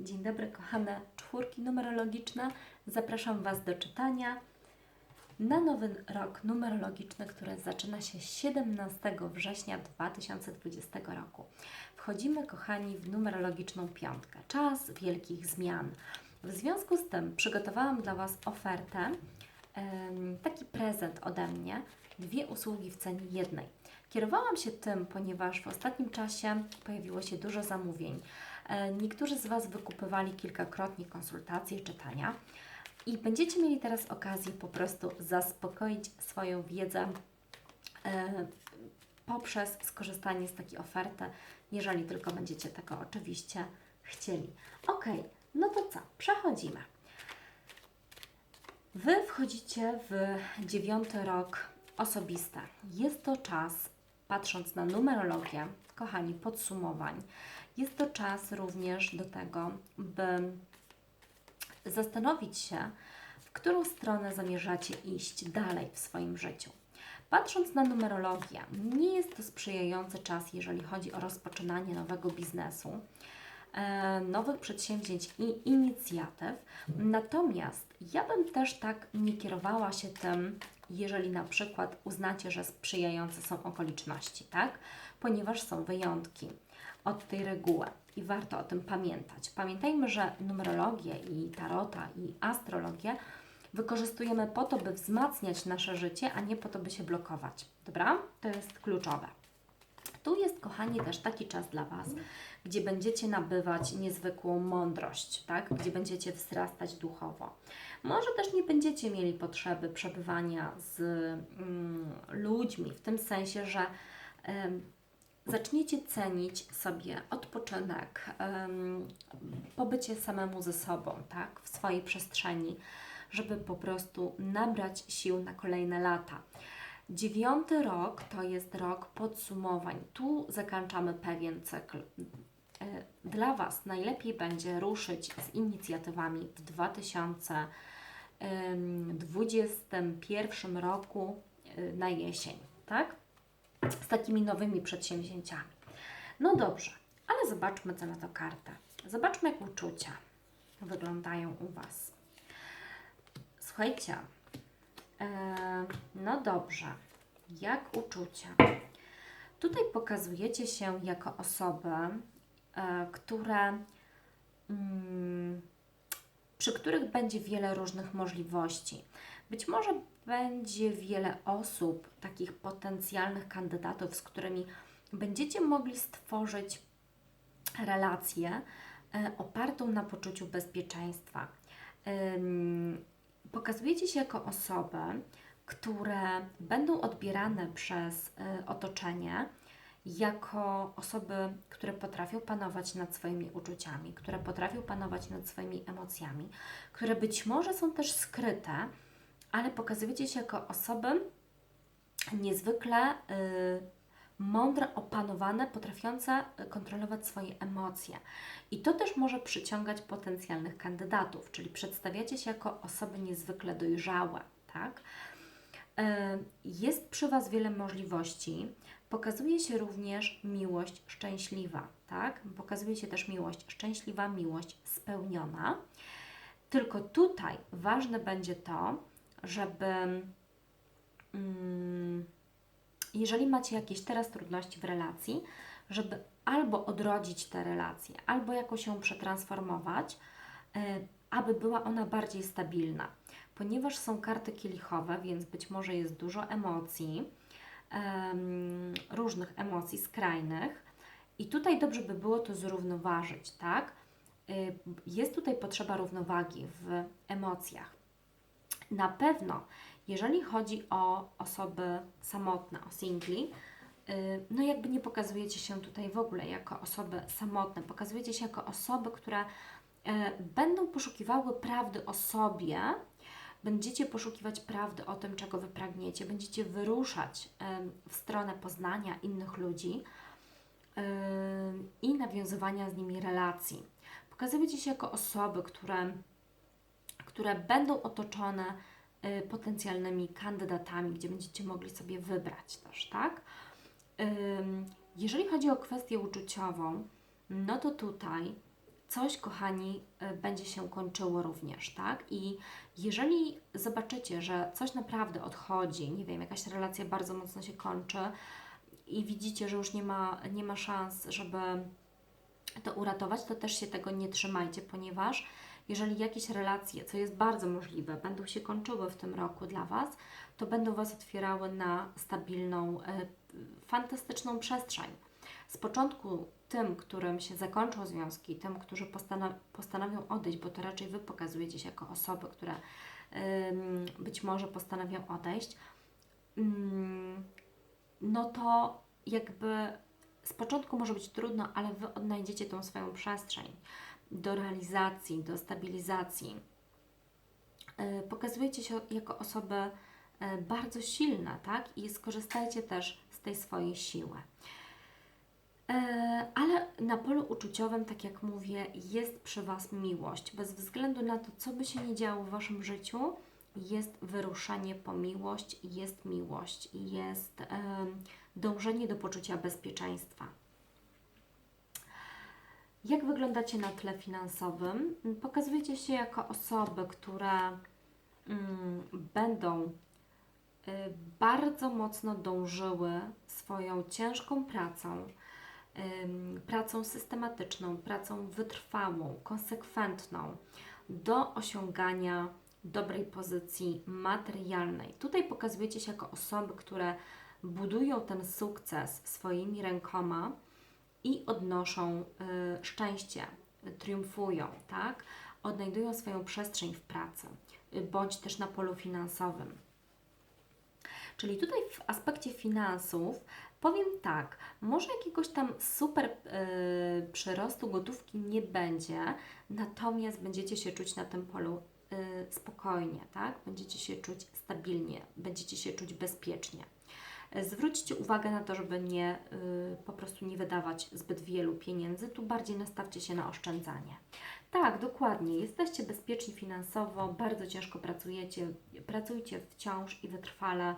Dzień dobry, kochane czwórki numerologiczne. Zapraszam Was do czytania na nowy rok numerologiczny, który zaczyna się 17 września 2020 roku. Wchodzimy, kochani, w numerologiczną piątkę. Czas wielkich zmian. W związku z tym przygotowałam dla Was ofertę, taki prezent ode mnie, dwie usługi w cenie jednej. Kierowałam się tym, ponieważ w ostatnim czasie pojawiło się dużo zamówień. E, Niektórzy z Was wykupywali kilkakrotnie konsultacje czytania i będziecie mieli teraz okazję po prostu zaspokoić swoją wiedzę e, poprzez skorzystanie z takiej oferty, jeżeli tylko będziecie tego oczywiście chcieli. Ok, no to co? Przechodzimy. Wy wchodzicie w dziewiąty rok osobiste. Jest to czas, patrząc na numerologię, kochani, podsumowań, jest to czas również do tego, by zastanowić się, w którą stronę zamierzacie iść dalej w swoim życiu. Patrząc na numerologię, nie jest to sprzyjający czas, jeżeli chodzi o rozpoczynanie nowego biznesu, e, nowych przedsięwzięć i inicjatyw. Natomiast ja bym też tak nie kierowała się tym, jeżeli na przykład uznacie, że sprzyjające są okoliczności, tak? Ponieważ są wyjątki od tej reguły i warto o tym pamiętać. Pamiętajmy, że numerologię i tarota i astrologię wykorzystujemy po to, by wzmacniać nasze życie, a nie po to, by się blokować. Dobra? To jest kluczowe. Tu jest, kochani, też taki czas dla Was, gdzie będziecie nabywać niezwykłą mądrość, tak? gdzie będziecie wzrastać duchowo. Może też nie będziecie mieli potrzeby przebywania z mm, ludźmi, w tym sensie, że em, zaczniecie cenić sobie odpoczynek, em, pobycie samemu ze sobą, tak? w swojej przestrzeni, żeby po prostu nabrać sił na kolejne lata. Dziewiąty rok to jest rok podsumowań. Tu zakończamy pewien cykl. E, Dla Was najlepiej będzie ruszyć z inicjatywami w 2021 roku e, na jesień, tak? Z takimi nowymi przedsięwzięciami. No dobrze, ale zobaczmy, co na to karta. Zobaczmy, jak uczucia wyglądają u Was. Słuchajcie, no dobrze, jak uczucia? Tutaj pokazujecie się jako osoby, e, które, mm, przy których będzie wiele różnych możliwości. Być może będzie wiele osób, takich potencjalnych kandydatów, z którymi będziecie mogli stworzyć relację e, opartą na poczuciu bezpieczeństwa. Pokazujecie się jako osoby, które będą odbierane przez y, otoczenie jako osoby, które potrafią panować nad swoimi uczuciami, które potrafią panować nad swoimi emocjami, które być może są też skryte, ale pokazujecie się jako osoby niezwykle y, mądre, opanowane, potrafiące y, kontrolować swoje emocje. I to też może przyciągać potencjalnych kandydatów, czyli przedstawiacie się jako osoby niezwykle dojrzałe, tak? Y, Jest przy Was wiele możliwości. Pokazuje się również miłość szczęśliwa, tak? Pokazuje się też miłość szczęśliwa, miłość spełniona. Tylko tutaj ważne będzie to, żeby mm, jeżeli macie jakieś teraz trudności w relacji, żeby albo odrodzić tę relację, albo jakoś ją przetransformować, y, aby była ona bardziej stabilna. Ponieważ są karty kielichowe, więc być może jest dużo emocji, em, różnych emocji skrajnych, i tutaj dobrze by było to zrównoważyć, tak? Y, Jest tutaj potrzeba równowagi w emocjach. Na pewno, jeżeli chodzi o osoby samotne, o singli, y, no jakby nie pokazujecie się tutaj w ogóle jako osoby samotne, pokazujecie się jako osoby, które y, będą poszukiwały prawdy o sobie, będziecie poszukiwać prawdy o tym, czego Wy pragniecie, będziecie wyruszać w stronę poznania innych ludzi y, i nawiązywania z nimi relacji. Pokazujecie się jako osoby, które które będą otoczone potencjalnymi kandydatami, gdzie będziecie mogli sobie wybrać też, tak? Jeżeli chodzi o kwestię uczuciową, no to tutaj coś, kochani, y, będzie się kończyło również, tak? I jeżeli zobaczycie, że coś naprawdę odchodzi, nie wiem, jakaś relacja bardzo mocno się kończy i widzicie, że już nie ma, nie ma szans, żeby to uratować, to też się tego nie trzymajcie, ponieważ jeżeli jakieś relacje, co jest bardzo możliwe, będą się kończyły w tym roku dla Was, to będą Was otwierały na stabilną, e, fantastyczną przestrzeń. Z początku tym, którym się zakończą związki, tym, którzy postanow postanowią odejść, bo to raczej Wy pokazujecie się jako osoby, które być może postanowią odejść, ym, no to jakby z początku może być trudno, ale Wy odnajdziecie tą swoją przestrzeń do realizacji, do stabilizacji. Yy, Pokazujecie się jako osoby yy, bardzo silne, tak? I skorzystajcie też z tej swojej siły. Yy, Ale na polu uczuciowym, tak jak mówię, jest przy Was miłość. Bez względu na to, co by się nie działo w Waszym życiu, jest wyruszenie po miłość, jest miłość, jest dążenie do poczucia bezpieczeństwa. Jak wyglądacie na tle finansowym? Pokazujecie się jako osoby, które mm, będą y, bardzo mocno dążyły swoją ciężką pracą, ym, pracą systematyczną, pracą wytrwałą, konsekwentną do osiągania dobrej pozycji materialnej. Tutaj pokazujecie się jako osoby, które budują ten sukces swoimi rękoma i odnoszą y, szczęście, triumfują, tak? Odnajdują swoją przestrzeń w pracy, y, bądź też na polu finansowym. Czyli tutaj w aspekcie finansów powiem tak, może jakiegoś tam super y, przyrostu gotówki nie będzie, natomiast będziecie się czuć na tym polu y, spokojnie, tak? Będziecie się czuć stabilnie, będziecie się czuć bezpiecznie. Zwróćcie uwagę na to, żeby nie y, po prostu nie wydawać zbyt wielu pieniędzy, tu bardziej nastawcie się na oszczędzanie. Tak, dokładnie. Jesteście bezpieczni finansowo, bardzo ciężko pracujecie, pracujcie wciąż i wytrwale.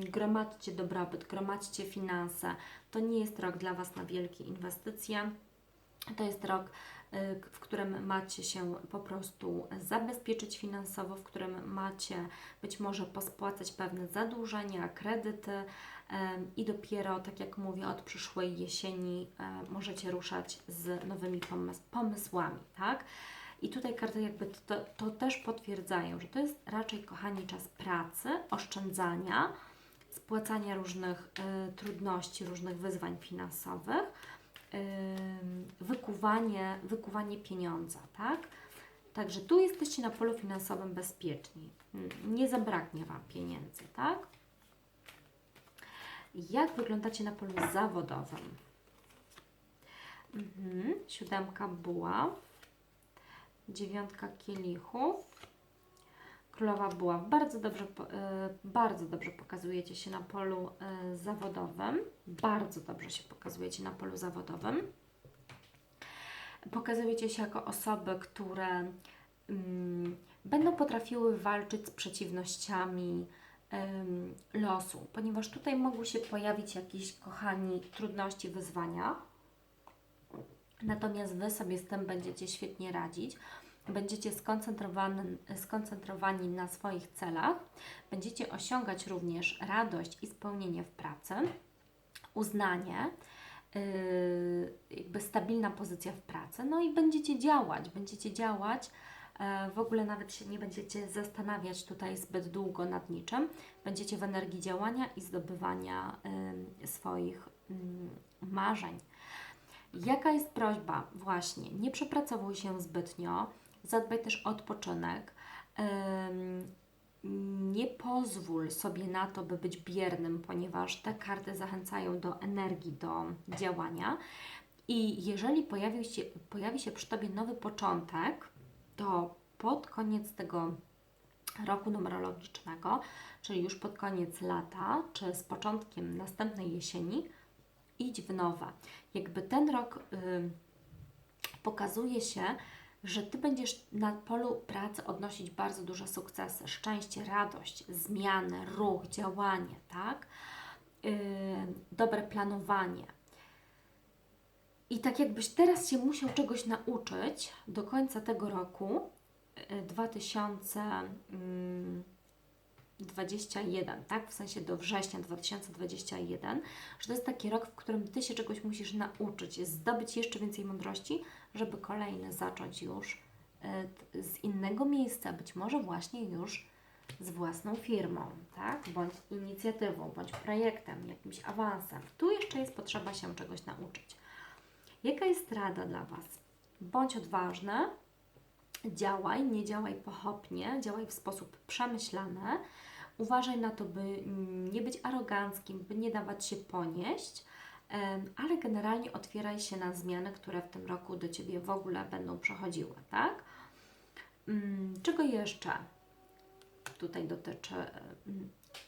Gromadźcie dobrobyt, gromadźcie finanse. To nie jest rok dla Was na wielkie inwestycje. To jest rok, w którym macie się po prostu zabezpieczyć finansowo, w którym macie być może pospłacać pewne zadłużenia, kredyty em, i dopiero, tak jak mówię, od przyszłej jesieni e, możecie ruszać z nowymi pomys- pomysłami, tak? I tutaj karty jakby to, to też potwierdzają, że to jest raczej, kochani, czas pracy, oszczędzania, spłacania różnych y, trudności, różnych wyzwań finansowych, wykuwanie, wykuwanie pieniądza, tak? Także tu jesteście na polu finansowym bezpieczni. Nie zabraknie Wam pieniędzy, tak? Jak wyglądacie na polu zawodowym? Mhm. Siódemka buław, dziewiątka kielichów, królowa buław. Bardzo dobrze, e, bardzo dobrze pokazujecie się na polu e, zawodowym. Bardzo dobrze się pokazujecie na polu zawodowym. Pokazujecie się jako osoby, które mm, będą potrafiły walczyć z przeciwnościami em, losu, ponieważ tutaj mogą się pojawić jakieś, kochani, trudności, wyzwania. Natomiast Wy sobie z tym będziecie świetnie radzić. Będziecie skoncentrowani, na swoich celach. Będziecie osiągać również radość i spełnienie w pracy, uznanie, yy, jakby stabilna pozycja w pracy. No i będziecie działać, będziecie działać. e, W ogóle nawet się nie będziecie zastanawiać tutaj zbyt długo nad niczym. Będziecie w energii działania i zdobywania swoich ym, marzeń. Jaka jest prośba? Właśnie, nie przepracowuj się zbytnio, zadbaj też o odpoczynek. Nie pozwól sobie na to, by być biernym, ponieważ te karty zachęcają do energii, do działania. I jeżeli pojawił się, pojawi się przy Tobie nowy początek, to pod koniec tego roku numerologicznego, czyli już pod koniec lata, czy z początkiem następnej jesieni, idź w nowe. Jakby ten rok y, pokazuje się, że Ty będziesz na polu pracy odnosić bardzo duże sukcesy, szczęście, radość, zmiany, ruch, działanie, tak? Yy, dobre planowanie. I tak jakbyś teraz się musiał czegoś nauczyć do końca tego roku y, 2021, tak? W sensie do września 2021, że to jest taki rok, w którym Ty się czegoś musisz nauczyć, zdobyć jeszcze więcej mądrości, żeby kolejny zacząć już t- z innego miejsca, być może właśnie już z własną firmą, tak? Bądź inicjatywą, bądź projektem, jakimś awansem. Tu jeszcze jest potrzeba się czegoś nauczyć. Jaka jest rada dla Was? Bądź odważny, działaj, nie działaj pochopnie, działaj w sposób przemyślany. Uważaj na to, by nie być aroganckim, by nie dawać się ponieść, ale generalnie otwieraj się na zmiany, które w tym roku do Ciebie w ogóle będą przechodziły, tak? Mm, Czego jeszcze tutaj dotyczy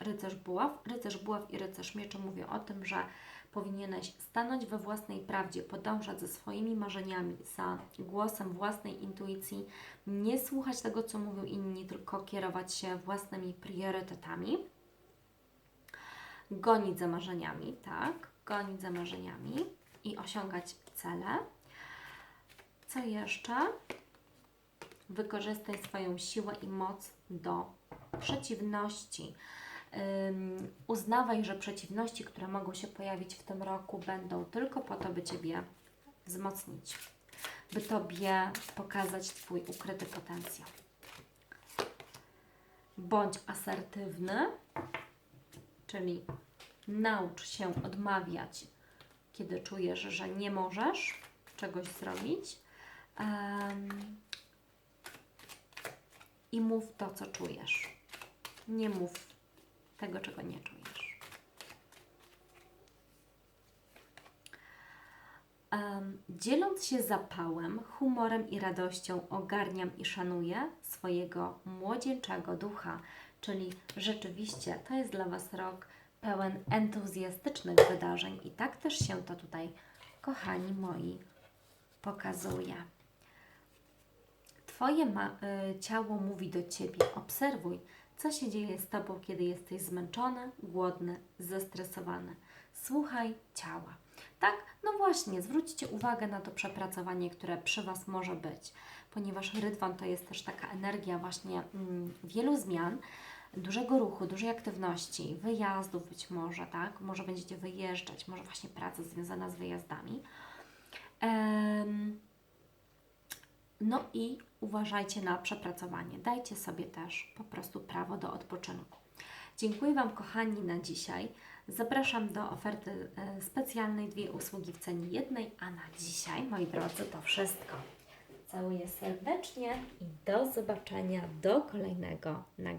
rycerz buław? Rycerz buław i rycerz mieczy mówią o tym, że powinieneś stanąć we własnej prawdzie, podążać ze swoimi marzeniami, za głosem własnej intuicji, nie słuchać tego, co mówią inni, tylko kierować się własnymi priorytetami. Gonić za marzeniami, tak? Gonić za marzeniami i osiągać cele. Co jeszcze? Wykorzystaj swoją siłę i moc do przeciwności. Uznawaj, że przeciwności, które mogą się pojawić w tym roku, będą tylko po to, by Ciebie wzmocnić, by Tobie pokazać Twój ukryty potencjał. Bądź asertywny, czyli naucz się odmawiać, kiedy czujesz, że nie możesz czegoś zrobić. Em, I mów to, co czujesz. Nie mów tego, czego nie czujesz. Em, dzieląc się zapałem, humorem i radością ogarniam i szanuję swojego młodzieńczego ducha, czyli rzeczywiście to jest dla Was rok pełen entuzjastycznych wydarzeń i tak też się to tutaj, kochani moi, pokazuje. Twoje ma- y, ciało mówi do Ciebie. Obserwuj, co się dzieje z Tobą, kiedy jesteś zmęczony, głodny, zestresowany. Słuchaj ciała. Tak? No właśnie, zwróćcie uwagę na to przepracowanie, które przy Was może być, ponieważ rydwan to jest też taka energia właśnie mm, wielu zmian, dużego ruchu, dużej aktywności, wyjazdów być może, tak? Może będziecie wyjeżdżać, może właśnie praca związana z wyjazdami. Em, no i uważajcie na przepracowanie. Dajcie sobie też po prostu prawo do odpoczynku. Dziękuję Wam, kochani, na dzisiaj. Zapraszam do oferty e, specjalnej, dwie usługi w cenie jednej, a na dzisiaj, moi drodzy, to wszystko. Całuję serdecznie i do zobaczenia do kolejnego nagrania.